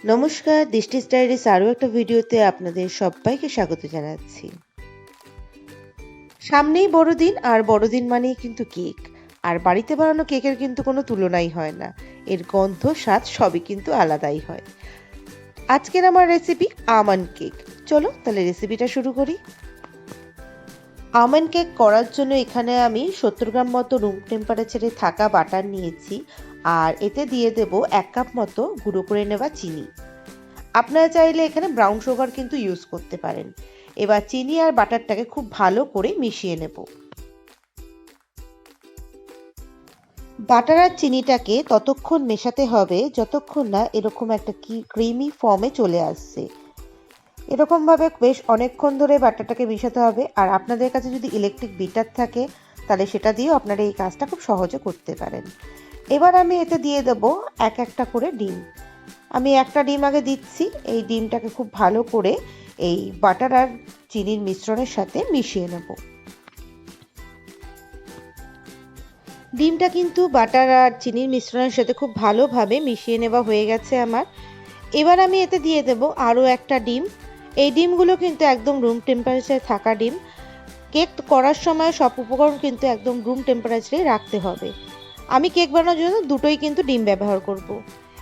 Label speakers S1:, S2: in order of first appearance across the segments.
S1: নমস্কার, দৃষ্টি স্টাইলিস আরও একটা ভিডিওতে আপনাদের সবাইকে স্বাগত জানাচ্ছি। সামনেই বড়দিন, আর বড়দিন মানেই কিন্তু কেক। আর বাড়িতে বানানো কেকের কিন্তু কোনো তুলনাই হয় না। এর গন্ধ, স্বাদ সবই কিন্তু আলাদাই হয়। আজকের আমার রেসিপি আমান কেক। চলো তাহলে রেসিপিটা শুরু করি। আমন্ড কেক করার জন্য এখানে আমি সত্তর গ্রাম মতো রুম টেম্পারেচারে থাকা বাটার নিয়েছি। আর এতে দিয়ে দেব এক কাপ মতো গুঁড়ো করে নেওয়া চিনি। আপনারা চাইলে এখানে ব্রাউন সুগার কিন্তু ইউজ করতে পারেন। এবার চিনি আর বাটারটাকে খুব ভালো করে মিশিয়ে নেব। বাটার আর চিনিটাকে ততক্ষণ মেশাতে হবে, যতক্ষণ না এরকম একটা কি ক্রিমি ফর্মে চলে আসছে। এরকমভাবে বেশ অনেকক্ষণ ধরে বাটারটাকে মিশাতে হবে, আর আপনাদের কাছে যদি ইলেকট্রিক বিটার থাকে, তাহলে সেটা দিয়েও আপনারা এই কাজটা খুব সহজে করতে পারেন। এবার আমি এতে দিয়ে দেব এক একটা করে ডিম। আমি একটা ডিম আগে দিচ্ছি, এই ডিমটাকে খুব ভালো করে এই বাটার আর চিনির মিশ্রণের সাথে মিশিয়ে নেব। ডিমটা কিন্তু বাটার আর চিনির মিশ্রণের সাথে খুব ভালোভাবে মিশিয়ে নেওয়া হয়ে গেছে আমার। এবার আমি এতে দিয়ে দেব আরও একটা ডিম। এই ডিমগুলো কিন্তু একদম রুম টেম্পারেচারে থাকা ডিম। কেক করার সময় সব উপকরণ কিন্তু একদম রুম টেম্পারেচারে রাখতে হবে। আমি কেক বানানোর জন্য দুটোই কিন্তু ডিম ব্যবহার করব।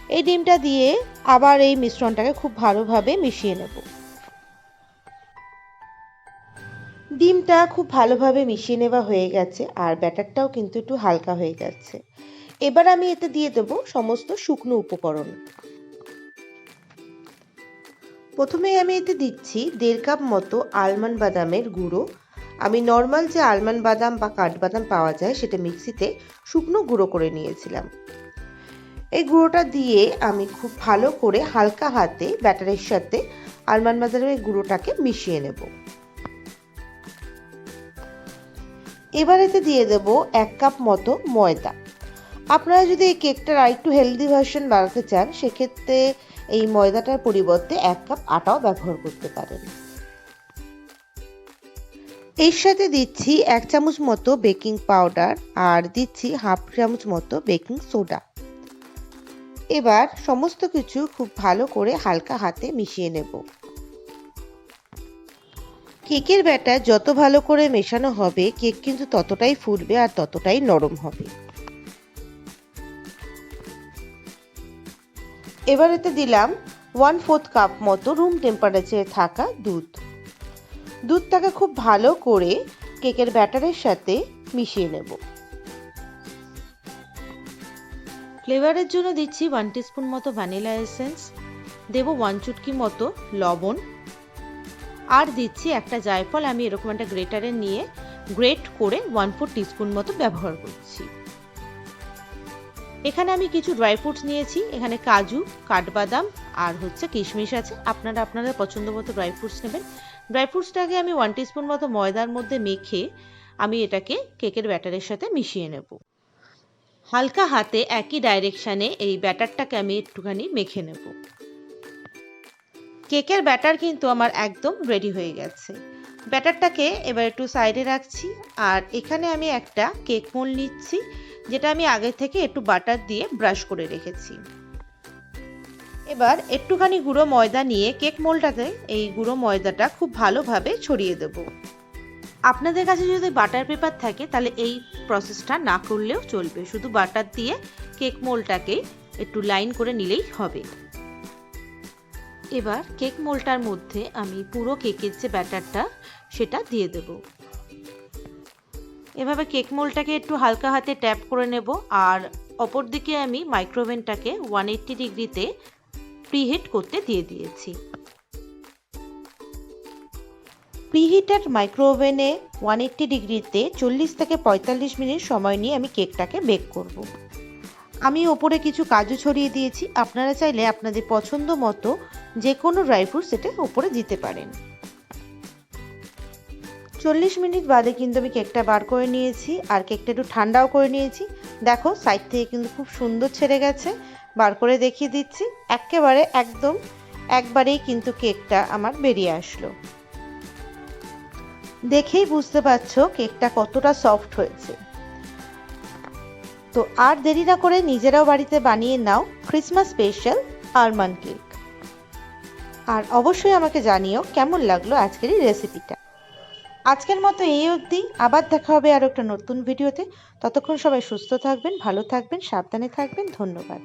S1: এই ডিমটা দিয়ে আবার এই মিশ্রণটাকে খুব ভালোভাবে মিশিয়ে নেব। ডিমটা খুব ভালোভাবে মিশিয়ে নেওয়া হয়ে গেছে আর ব্যাটারটাও কিন্তু একটু হালকা হয়ে গেছে। এবার আমি এতে দিয়ে দেব সমস্ত শুকনো উপকরণ। প্রথমে আমি এতে দিচ্ছি দেড় কাপ মতো আলমন্ড বাদামের গুঁড়ো। আমি নর্মাল যে আলমন্ড বাদাম বা কাঠবাদাম পাওয়া যায় সেটা মিক্সিতে শুকনো গুঁড়ো করে নিয়েছিলাম। এই গুঁড়োটা দিয়ে আমি খুব ভালো করে হালকা হাতে ব্যাটারের সাথে আলমন্ড বাদামের গুঁড়োটাকে মিশিয়ে নেব। এবার এতে দিয়ে দেব এক কাপ মতো ময়দা। আপনারা যদি এই কেকটার আরেকটু হেলদি ভার্সন বানাতে চান, সেক্ষেত্রে এই ময়দাটার পরিবর্তে এক কাপ আটাও ব্যবহার করতে পারেন। এর সাথে দিচ্ছি এক চামচ মতো বেকিং পাউডার আর দিচ্ছি হাফ চামচ মতো বেকিং সোডা এবার সমস্ত কিছু খুব ভালো করে হালকা হাতে মিশিয়ে নেব। কেকের ব্যাটার যত ভালো করে মেশানো হবে, কেক কিন্তু ততটাই ফুটবে আর ততটাই নরম হবে। এবার এতে দিলাম ওয়ান ফোর্থ কাপ মতো রুম টেম্পারেচারে থাকা দুধ। দুধটাকে খুব ভালো করে কেকের ব্যাটারের সাথে মিশিয়ে নেব। ফ্লেভারের জন্য দিচ্ছি ওয়ান টিস্পুন মতো ভ্যানিলা এসেন্স দেব ওয়ান চুটকি মতো লবণ, আর দিচ্ছি একটা জায়ফল। আমি এরকম একটা গ্রেটারে নিয়ে গ্রেট করে ওয়ান ফোর টিস্পুন মতো ব্যবহার করছি। এখানে আমি কিছু ড্রাই ফ্রুটস নিয়েছি। এখানে কাজু, কাঠবাদাম আর হচ্ছে কিশমিশ আছে। আপনারা আপনাদের পছন্দ মতো ড্রাই ফ্রুটস নেবেন। ড্রাই ফ্রুটসটাকে আমি ওয়ান টিস্পুন মতো ময়দার মধ্যে মেখে আমি এটাকে কেকের ব্যাটারের সাথে মিশিয়ে নেব। হালকা হাতে একই ডাইরেকশানে এই ব্যাটারটাকে আমি একটুখানি মেখে নেব। কেকের ব্যাটার কিন্তু আমার একদম রেডি হয়ে গেছে। ব্যাটারটাকে এবার একটু সাইডে রাখছি আর এখানে আমি একটা কেক মোল নিচ্ছি, যেটা আমি আগে থেকে একটু বাটার দিয়ে ব্রাশ করে রেখেছি। এবার একটুখানি গুঁড়ো ময়দা নিয়ে কেক মোলটাতে এই গুঁড়ো ময়দাটা খুব ভালোভাবে ছড়িয়ে দেব। আপনাদের কাছে যদি বাটার পেপার থাকে, তাহলে এই প্রসেসটা না করলেও চলবে। শুধু বাটার দিয়ে কেক মোলটাকে একটু লাইন করে নিলেই হবে। এবার কেক মোলটার মধ্যে আমি পুরো কেকের যে ব্যাটারটা, সেটা দিয়ে দেব এভাবে কেক মোলটাকে একটু হালকা হাতে ট্যাপ করে নেব আর অপর দিকে আমি মাইক্রোওভেনটাকে ওয়ান এইট্টি ডিগ্রিতে প্রিহিট করতে দিয়ে দিয়েছি প্রিহিটার মাইক্রোওভেনে ওয়ান এইট্টি ডিগ্রিতে চল্লিশ থেকে পঁয়তাল্লিশ মিনিট সময় নিয়ে আমি কেকটাকে বেক করব। আমি ওপরে কিছু কাজু ছড়িয়ে দিয়েছি। আপনারা চাইলে আপনাদের পছন্দ মতো যে কোনো ড্রাই ফ্রুট সেটা ওপরে দিতে পারেন। চল্লিশ মিনিট বাদে কিন্তু আমি কেকটা বার করে নিয়েছি আর কেকটা একটু ঠান্ডাও করে নিয়েছি। দেখো সাইড থেকে কিন্তু খুব সুন্দর ছেড়ে গেছে। বার করে দেখিয়ে দিচ্ছি। একেবারে একদম একবারেই কিন্তু কেকটা আমার বেরিয়ে আসলো। দেখেই বুঝতে পারছ কেকটা কতটা সফট হয়েছে। তো আর দেরি না করে নিজেরাও বাড়িতে বানিয়ে নাও ক্রিসমাস স্পেশাল আলমন্ড কেক আর অবশ্যই আমাকে জানিও কেমন লাগল আজকের এই রেসিপিটা আজকের মতো এই অবধি। আবার দেখা হবে আর একটা নতুন ভিডিওতে ততক্ষণ সবাই সুস্থ থাকবেন, ভালো থাকবেন, সাবধানে থাকবেন। ধন্যবাদ।